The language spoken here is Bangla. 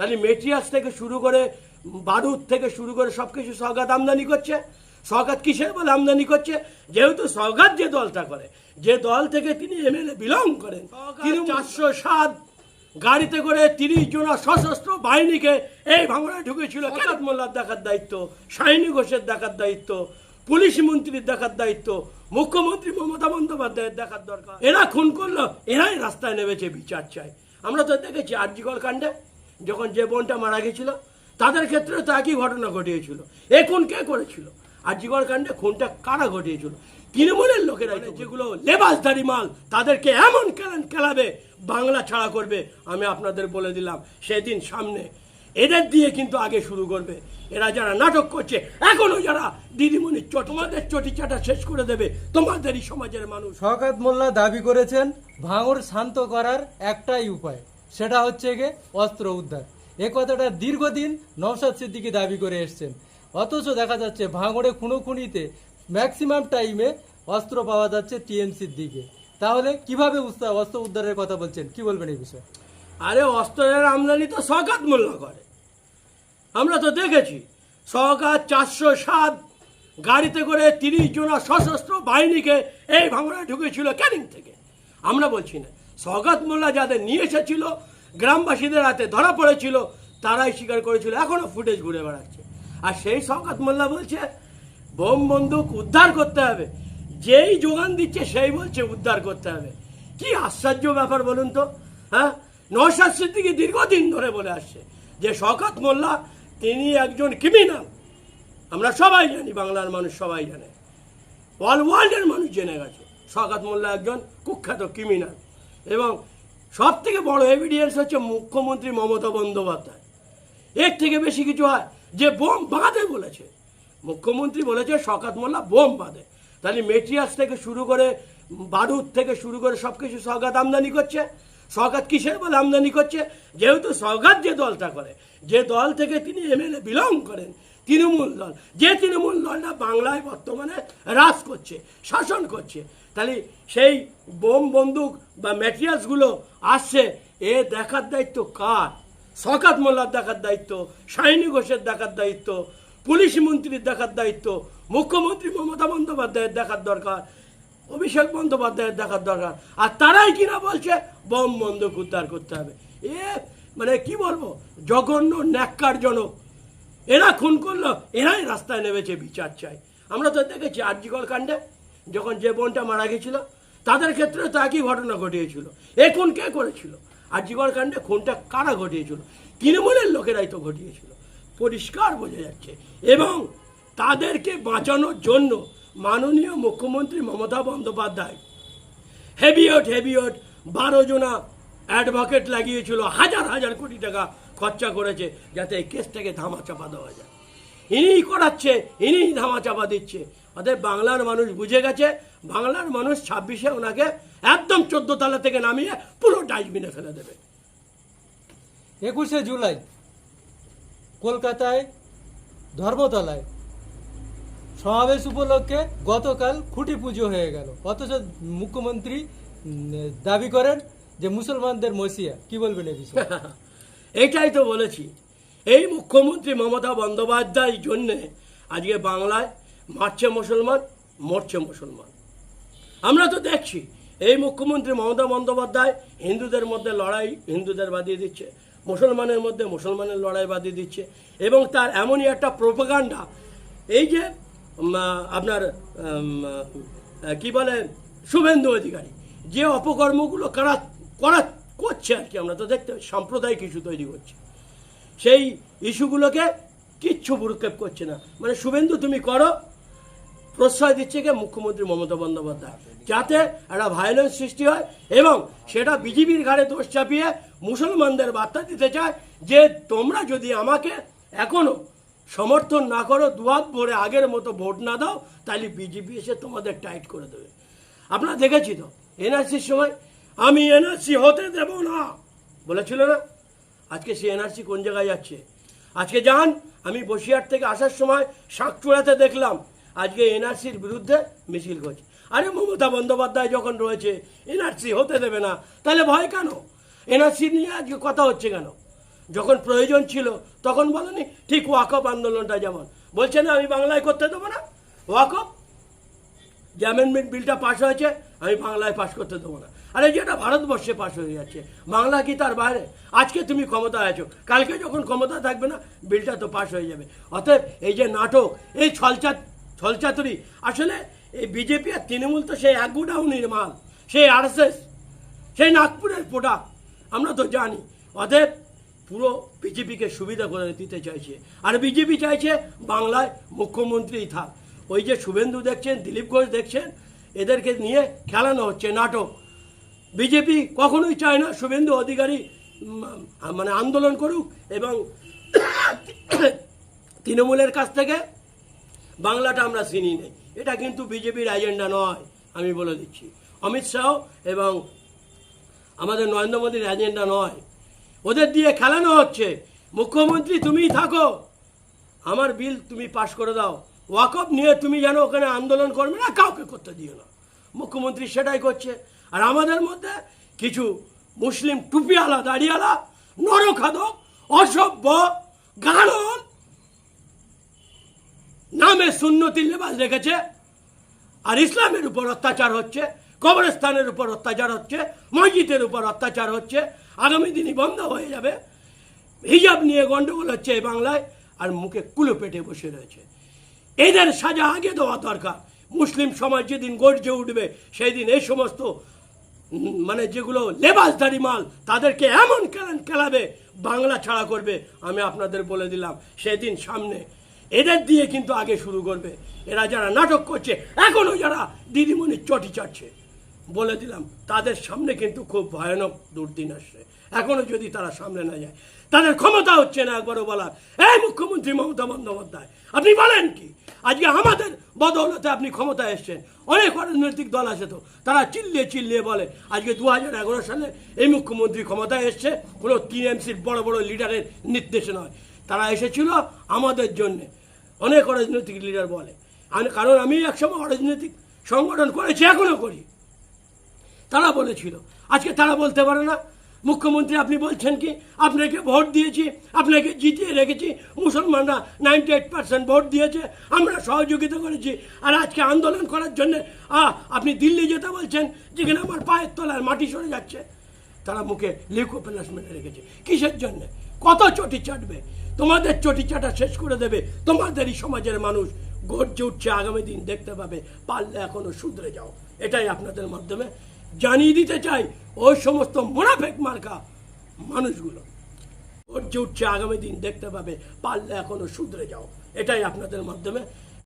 তাহলে মেটেরিয়ালস থেকে শুরু করে বারুদ থেকে শুরু করে সব কিছু সরকার আমদানি করছে। সরকার কিসের বলে আমদানি করছে? যেহেতু সরকার যে দলটা করে যে দল থেকে তিনি এমএলএ বিলং করেন। তিনি চারশো সাত গাড়িতে করে তিরিশ জন সশস্ত্র বাহিনীকে এই ভাঙড়ায় ঢুকেছিল। কেরাত মোল্লার দেখার দায়িত্ব শাহিনী ঘোষের দেখার দায়িত্ব পুলিশ মন্ত্রীর দেখার দায়িত্ব মুখ্যমন্ত্রী মমতা বন্দ্যোপাধ্যায়ের দেখার দরকার। এরা খুন করল এরাই রাস্তায় নেমেছে বিচার চাই আমরা তো দেখেছি আরজিকর কাণ্ডে। যখন যে বোনটা মারা গেছিল তাদের ক্ষেত্রে তো একই ঘটনা ঘটিয়েছিল। এ খুন কে করেছিল? আরজিকর কাণ্ডে খুনটা কারা ঘটিয়েছিল? তৃণমূলের লোকেরা যেগুলো লেবাসধারী মাল তাদেরকে এমন কেলেন খেলাবে বাংলা ছাড়া করবে আমি আপনাদের বলে দিলাম সেদিন সামনে। এদের দিয়ে কিন্তু আগে শুরু করবে। এরা যারা নাটক করছে এখনও যারা দিদিমণির চট তোমাদের চটি চাটা শেষ করে দেবে তোমাদেরই সমাজের মানুষ। শওকত মোল্লা দাবি করেছেন ভাঙর শান্ত করার একটাই উপায়। সেটা হচ্ছে গিয়ে অস্ত্র উদ্ধার। এ কথাটা দীর্ঘদিন নওশাদ সিদ্দিকি দাবি করে এসছেন। অথচ দেখা যাচ্ছে ভাঙড়ে খুনোখুনিতে ম্যাক্সিমাম টাইমে অস্ত্র পাওয়া যাচ্ছে টিএমসির দিকে তাহলে কীভাবে অস্ত্র উদ্ধারের কথা বলছেন? কি বলবেন এই বিষয়ে? আরে অস্ত্রের আমদানি তো সকাত মূল্য করে। আমরা তো দেখেছি সরকার চারশো সাত গাড়িতে করে তিরিশ জন সশস্ত্র বাহিনীকে এই ভাঙড়ায় ঢুকেছিল ক্যানিং থেকে। আমরা বলছি না। সগাত মোল্লা যাদের নিয়ে এসেছিল, গ্রামবাসীদের হাতে ধরা পড়েছিল, তারাই স্বীকার করেছিল, এখনও ফুটেজ ঘুরে বেড়াচ্ছে। আর সেই সগাত মোল্লা বলছে, বোম বন্দুক উদ্ধার করতে হবে, যেই যোগান দিচ্ছে সেই বলছে উদ্ধার করতে হবে। কি আশ্চর্য ব্যাপার বলুন তো হ্যাঁ? নৌসাদ সিদ্দিকি দীর্ঘদিন ধরে বলে আসছে যে শওকত মোল্লা, তিনি একজন ক্রিমিনাল আমরা সবাই জানি, বাংলার মানুষ সবাই জানে। অল ওয়ার্ল্ডের মানুষ জেনে গেছে শওকত মোল্লা একজন কুখ্যাত ক্রিমিনাল এবং সব থেকে বড় এভিডেন্স হচ্ছে মুখ্যমন্ত্রী মমতা বন্দ্যোপাধ্যায়। এর থেকে বেশি কিছু হয় যে বোম বাঁধে বলেছে। মুখ্যমন্ত্রী বলেছে শকাত মোল্লা বোম বাঁধে। তাহলে মেটেরিয়ালস থেকে শুরু করে বারুদ থেকে শুরু করে সব কিছু সরকার আমদানি করছে। সরকার কিসের বলে আমদানি করছে? যেহেতু সরকার যে দলটা করে, যে দল থেকে তিনি এমএলএ বিলং করেন তৃণমূল দল। যে তৃণমূল দলটা বাংলায় বর্তমানে রাজ করছে, শাসন করছে, তাহলে সেই বোম বন্দুক বা ম্যাটেরিয়ালসগুলো আসছে, এ দেখার দায়িত্ব কার? শকাত মোল্লার দেখার দায়িত্ব, শাহিনী ঘোষের দেখার দায়িত্ব, পুলিশ মন্ত্রীর দেখার দায়িত্ব, মুখ্যমন্ত্রী মমতা বন্দ্যোপাধ্যায়ের দেখার দরকার, অভিষেক বন্দ্যোপাধ্যায়ের দেখার দরকার। আর তারাই কিনা বলছে, বোম বন্দুক উদ্ধার করতে হবে। এ মানে কি বলব? জঘন্য ন্যাক্কারজনক। এরা খুন করল, এরাই রাস্তায় নেমেছে বিচার চাই। আমরা তো দেখেছি আরজিকল কাণ্ডে যখন যে বোনটা মারা গেছিল, তাদের ক্ষেত্রে তো একই ঘটনা ঘটিয়েছিল। এ খুন কে করেছিল? আরজিকল কাণ্ডে খুনটা কারা ঘটিয়েছিল? তৃণমূলের লোকেরাই তো ঘটিয়েছিল। পরিষ্কার বোঝা যাচ্ছে। এবং তাদেরকে বাঁচানোর জন্য মাননীয় মুখ্যমন্ত্রী মমতা বন্দ্যোপাধ্যায় হেভিওট হেভিওট, বারো জনা অ্যাডভোকেট লাগিয়েছিল, হাজার হাজার কোটি টাকা খরচা করেছে যাতে এই কেসটাকে ধামা চাপা দেওয়া যায়। ইনিই করাচ্ছে ইনিই ধামা চাপা দিচ্ছে। অতএব বাংলার মানুষ বুঝে গেছে বাংলার মানুষ ছাব্বিশে ওনাকে একদম চোদ্দ তলা থেকে নামিয়ে পুরো ডাস্টবিনে ফেলে দেবে। একুশে জুলাই কলকাতায় ধর্মতলায় সমাবেশ উপলক্ষে গতকাল খুঁটি পুজো হয়ে গেল। অথচ মুখ্যমন্ত্রী দাবি করেন যে মুসলমানদের মসিয়া। কি বলবেন এই বিষয়ে? এটাই তো বলেছি। এই মুখ্যমন্ত্রী মমতা বন্দ্যোপাধ্যায় জন্যে আজকে বাংলায় মারছে মুসলমান, মরছে মুসলমান। আমরা তো দেখছি, এই মুখ্যমন্ত্রী মমতা বন্দ্যোপাধ্যায় হিন্দুদের মধ্যে লড়াই হিন্দুদের বাদিয়ে দিচ্ছে, মুসলমানের মধ্যে মুসলমানের লড়াই বাদিয়ে দিচ্ছে এবং তার এমনই একটা প্রোপাগান্ডা। এই যে আপনার কি বলে, শুভেন্দু অধিকারী, যে অপকর্মগুলো করা করা করছে আর কি, আমরা তো দেখতে সাম্প্রদায়িক ইস্যু তৈরি করছে। সেই ইস্যুগুলোকে কিচ্ছু ভুরুক্ষেপ করছে না। মানে শুভেন্দু, তুমি করো, প্রশ্রয় দিচ্ছে কে? মুখ্যমন্ত্রী মমতা বন্দ্যোপাধ্যায়। যাতে একটা ভায়োলেন্স সৃষ্টি হয় এবং সেটা বিজেপির ঘাড়ে দোষ চাপিয়ে মুসলমানদের বার্তা দিতে চায় যে, তোমরা যদি আমাকে এখনও সমর্থন না করো দুয়াত ভরে আগের মতো ভোট না দাও, তাহলে বিজেপি এসে তোমাদের টাইট করে দেবে। আপনারা দেখেছি তো, এনআরসির সময় আমি এনআরসি হতে দেব না। বলেছিল না? আজকে সে এনআরসি কোন জায়গায় যাচ্ছে? আজকে যান, আমি বসিরহাট থেকে আসার সময় শাঁকচূড়াতে দেখলাম, আজকে এনআরসির বিরুদ্ধে মিছিল করছে। আরে মমতা বন্দ্যোপাধ্যায় যখন রয়েছে, এনআরসি হতে দেবে না, তাহলে ভয় কেন? এনআরসি নিয়ে আজকে কথা হচ্ছে কেন? যখন প্রয়োজন ছিল, তখন বলেনি, ঠিক ওয়াকফ আন্দোলনটা যেমন। বলছে না, আমি বাংলায় করতে দেবো না? ওয়াকফ? যে অ্যামেন্ডমেন্ট বিলটা পাশ হয়েছে, আমি বাংলায় পাশ করতে দেবো না। আরে যেটা ভারতবর্ষে পাশ হয়ে যাচ্ছে। বাংলা কি তার বাইরে? আজকে তুমি ক্ষমতায় আছো, কালকে যখন ক্ষমতা থাকবে না, বিলটা তো পাশ হয়ে যাবে। অতএব এই যে নাটক, এই ছলচা ছলচাতুরি, আসলে এই বিজেপি আর তৃণমূল তো সেই এক গুডাউনির মাল, সেই আরএসএস সেই নাগপুরের প্রোডাক্ট আমরা তো জানি। অতএব পুরো বিজেপিকে সুবিধা করে দিতে চাইছে। আর বিজেপি চাইছে বাংলায় মুখ্যমন্ত্রীই থাক। ওই যে শুভেন্দু দেখছেন, দিলীপ ঘোষ দেখছেন, এদেরকে নিয়ে খেলানো হচ্ছে নাটক। বিজেপি কখনোই চায় না শুভেন্দু অধিকারী মানে আন্দোলন করুক এবং তৃণমূলের কাছ থেকে বাংলাটা আমরা চিনি নেই। এটা কিন্তু বিজেপির এজেন্ডা নয়, আমি বলে দিচ্ছি। অমিত শাহ এবং আমাদের নরেন্দ্র মোদীর এজেন্ডা নয়। ওদের দিয়ে খেলানো হচ্ছে। মুখ্যমন্ত্রী তুমিই থাকো। আমার বিল তুমি পাশ করে দাও। ওয়াকফ নিয়ে তুমি যেন ওখানে আন্দোলন করবে না, কাউকে করতে দিও না। মুখ্যমন্ত্রী সেটাই করছে। আর আমাদের মধ্যে কিছু মুসলিম টুপিওয়ালা, দাড়িওয়ালা, নরখাদক, অসভ্য গাড়ন নামে সুন্নতির লেবাস রেখেছে আর ইসলামের উপর অত্যাচার হচ্ছে, কবরস্থানের উপর অত্যাচার হচ্ছে, মসজিদের উপর অত্যাচার হচ্ছে, আগামী দিনই বন্ধ হয়ে যাবে। হিজাব নিয়ে গন্ডগোল হচ্ছে এই বাংলায় আর মুখে কুলো পেটে বসে রয়েছে। এদের সাজা আগে দেওয়া দরকার। মুসলিম সমাজ যেদিন গর্জে উঠবে, সেই দিন এই সমস্ত মানে যেগুলো লেবাসধারী মাল, তাদেরকে এমন খেলাবে বাংলা ছাড়া করবে, আমি আপনাদের বলে দিলাম, সেদিন সামনে এদের দিয়ে কিন্তু আগে শুরু করবে। এরা যারা নাটক করছে, এখনও যারা দিদিমণির চটি চাটছে, বলে দিলাম, তাদের সামনে কিন্তু খুব ভয়ানক দুর্দিন আসছে। এখনও যদি তারা সামনে না যায়, তাদের ক্ষমতা হচ্ছে না একবারও বলার। এই মুখ্যমন্ত্রী মমতা বন্দ্যোপাধ্যায়, আপনি বলেন কি? আজকে আমাদের বদৌলতে আপনি ক্ষমতায় এসছেন। অনেক রাজনৈতিক দল আছে তো, তারা চিল্লিয়ে চিল্লিয়ে বলে, আজকে দু হাজার এগারো সালে এই মুখ্যমন্ত্রী ক্ষমতায় এসছে, কোনো টিএমসির বড় বড় লিডারের নির্দেশে নয়। তারা এসেছিল আমাদের জন্যে, অনেক রাজনৈতিক লিডার বলে। কারণ আমি একসময় রাজনৈতিক সংগঠন করেছি এখনও করি। তারা বলেছিল, আজকে তারা বলতে পারে না মুখ্যমন্ত্রী, আপনি বলছেন কি, আপনাকে ভোট দিয়েছি, আপনাকে জিতিয়ে রেখেছি, মুসলমানরা নাইনটি এইট পার্সেন্ট ভোট দিয়েছে, আমরা সহযোগিতা করেছি, আর আজকে আন্দোলন করার জন্য আপনি দিল্লি যেতে বলছেন, যেখানে আমার পায়ের তলার মাটি সরে যাচ্ছে, তারা মুখে লিখো প্লাসমেন্টে রেখেছে। কিসের জন্য? কত চটি চাটবে? তোমাদের চটি চাটা শেষ করে দেবে, তোমাদেরই সমাজের মানুষ গর্জে উঠছে, আগামী দিন দেখতে পাবে, পারলে এখনও শুধরে যাও। এটাই আপনাদের মাধ্যমে জানিয়ে দিতে চাই ওই সমস্ত মোনাফেক মার্কা মানুষগুলো। ওর যে উঠছে, আগামী দিন দেখতে পাবে, পারলে এখনও শুধরে যাও। এটাই আপনাদের মাধ্যমে